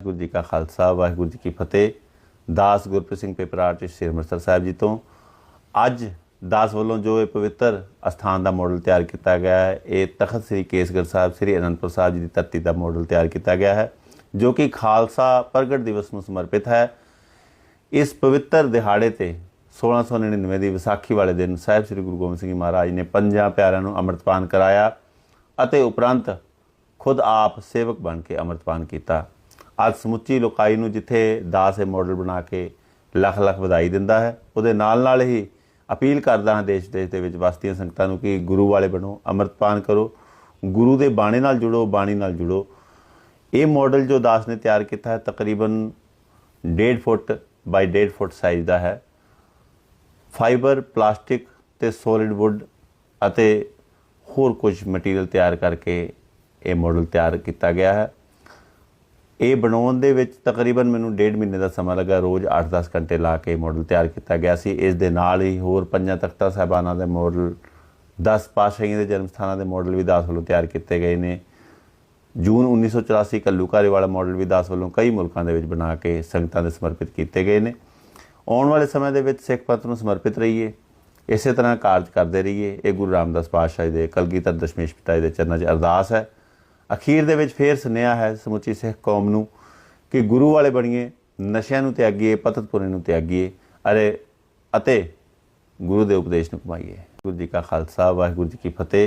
ਵਾਹਿਗੁਰੂ ਜੀ ਕਾ ਖਾਲਸਾ, ਵਾਹਿਗੁਰੂ ਜੀ ਕੀ ਫਤਿਹ। ਦਾਸ ਗੁਰਪ੍ਰੀਤ ਸਿੰਘ ਪੇਪਰ ਆਰਟਿਸਟ ਸ੍ਰੀ ਅੰਮ੍ਰਿਤਸਰ ਸਾਹਿਬ ਜੀ ਤੋਂ। ਅੱਜ ਦਾਸ ਵੱਲੋਂ ਜੋ ਇਹ ਪਵਿੱਤਰ ਅਸਥਾਨ ਦਾ ਮਾਡਲ ਤਿਆਰ ਕੀਤਾ ਗਿਆ ਹੈ, ਇਹ ਤਖਤ ਸ੍ਰੀ ਕੇਸਗੜ੍ਹ ਸਾਹਿਬ, ਸ੍ਰੀ ਅਨੰਦਪੁਰ ਸਾਹਿਬ ਜੀ ਦੀ ਧਰਤੀ ਦਾ ਮਾਡਲ ਤਿਆਰ ਕੀਤਾ ਗਿਆ ਹੈ, ਜੋ ਕਿ ਖਾਲਸਾ ਪ੍ਰਗਟ ਦਿਵਸ ਨੂੰ ਸਮਰਪਿਤ ਹੈ। ਇਸ ਪਵਿੱਤਰ ਦਿਹਾੜੇ ਤੇ 1699 ਦੀ ਵਿਸਾਖੀ ਵਾਲੇ ਦਿਨ ਸਾਹਿਬ ਸ੍ਰੀ ਗੁਰੂ ਗੋਬਿੰਦ ਸਿੰਘ ਜੀ ਮਹਾਰਾਜ ਨੇ ਪੰਜਾਂ ਪਿਆਰਿਆਂ ਨੂੰ ਅੰਮ੍ਰਿਤਪਾਨ ਕਰਾਇਆ ਅਤੇ ਉਪਰੰਤ ਖੁਦ ਆਪ ਸੇਵਕ ਬਣ ਕੇ ਅੰਮ੍ਰਿਤਪਾਨ ਕੀਤਾ। ਅੱਜ ਸਮੁੱਚੀ ਲੋਕਾਈ ਨੂੰ ਜਿੱਥੇ ਦਾਸ ਇਹ ਮਾਡਲ ਬਣਾ ਕੇ ਲੱਖ ਲੱਖ ਵਧਾਈ ਦਿੰਦਾ ਹੈ, ਉਹਦੇ ਨਾਲ ਨਾਲ ਹੀ ਅਪੀਲ ਕਰਦਾ ਹਾਂ ਦੇਸ਼ ਦੇਸ਼ ਦੇ ਵਿੱਚ ਵਸਦੀਆਂ ਸੰਗਤਾਂ ਨੂੰ ਕਿ ਗੁਰੂ ਵਾਲੇ ਬਣੋ ਅੰਮ੍ਰਿਤਪਾਨ ਕਰੋ, ਗੁਰੂ ਦੇ ਬਾਣੇ ਨਾਲ ਜੁੜੋ, ਬਾਣੀ ਨਾਲ ਜੁੜੋ। ਇਹ ਮਾਡਲ ਜੋ ਦਾਸ ਨੇ ਤਿਆਰ ਕੀਤਾ ਹੈ, ਤਕਰੀਬਨ 1.5 ਫੁੱਟ ਬਾਈ 1.5 ਫੁੱਟ ਸਾਈਜ਼ ਦਾ ਹੈ। ਫਾਈਬਰ ਪਲਾਸਟਿਕ ਤੇ ਸੋਲਿਡ ਵੁੱਡ ਅਤੇ ਹੋਰ ਕੁਝ ਮਟੀਰੀਅਲ ਤਿਆਰ ਕਰਕੇ ਇਹ ਮਾਡਲ ਤਿਆਰ ਕੀਤਾ ਗਿਆ ਹੈ। ਇਹ ਬਣਾਉਣ ਦੇ ਵਿੱਚ ਤਕਰੀਬਨ ਮੈਨੂੰ ਡੇਢ ਮਹੀਨੇ ਦਾ ਸਮਾਂ ਲੱਗਾ। ਰੋਜ਼ 8-10 ਘੰਟੇ ਲਾ ਕੇ ਮਾਡਲ ਤਿਆਰ ਕੀਤਾ ਗਿਆ ਸੀ। ਇਸ ਦੇ ਨਾਲ ਹੀ ਹੋਰ ਪੰਜਾਂ ਤਖਤਾਂ ਸਾਹਿਬਾਨਾਂ ਦੇ ਮਾਡਲ 10 ਪਾਤਸ਼ਾਹੀਆਂ ਦੇ ਜਨਮ ਸਥਾਨਾਂ ਦੇ ਮਾਡਲ ਵੀ ਦਾਸ ਵੱਲੋਂ ਤਿਆਰ ਕੀਤੇ ਗਏ ਨੇ। ਜੂਨ 1984 ਕੱਲੂਕਾਰੇ ਵਾਲਾ ਮਾਡਲ ਵੀ ਦਾਸ ਵੱਲੋਂ ਕਈ ਮੁਲਕਾਂ ਦੇ ਵਿੱਚ ਬਣਾ ਕੇ ਸੰਗਤਾਂ ਦੇ ਸਮਰਪਿਤ ਕੀਤੇ ਗਏ ਨੇ। ਆਉਣ ਵਾਲੇ ਸਮੇਂ ਦੇ ਵਿੱਚ ਸਿੱਖ ਪੰਥ ਨੂੰ ਸਮਰਪਿਤ ਰਹੀਏ। ਇਸੇ ਤਰ੍ਹਾਂ ਕਾਰਜ ਕਰਦੇ ਰਹੀਏ। ਇਹ ਗੁਰੂ ਰਾਮਦਾਸ ਪਾਤਸ਼ਾਹ ਦੇ ਕਲਗੀਧਰ ਦਸ਼ਮੇਸ਼ ਪਿਤਾ ਜੀ ਦੇ ਚਰਨਾਂ 'ਚ ਅਰਦਾਸ ਹੈ। ਅਖੀਰ ਦੇ ਵਿੱਚ ਫੇਰ ਸੁਨੇਹਾ ਹੈ ਸਮੁੱਚੀ ਸਿੱਖ ਕੌਮ ਨੂੰ ਕਿ ਗੁਰੂ ਵਾਲੇ ਬਣੀਏ, ਨਸ਼ਿਆਂ ਨੂੰ ਤਿਆਗੀਏ, ਪਤਤਪੁਰੇ ਨੂੰ ਤਿਆਗੀਏ, ਅਰੇ, ਅਤੇ ਗੁਰੂ ਦੇ ਉਪਦੇਸ਼ ਨੂੰ ਕਮਾਈਏ ਗੁਰੂ ਜੀ ਕਾ ਖਾਲਸਾ, ਵਾਹਿਗੁਰੂ ਜੀ ਕੀ ਫਤਿਹ।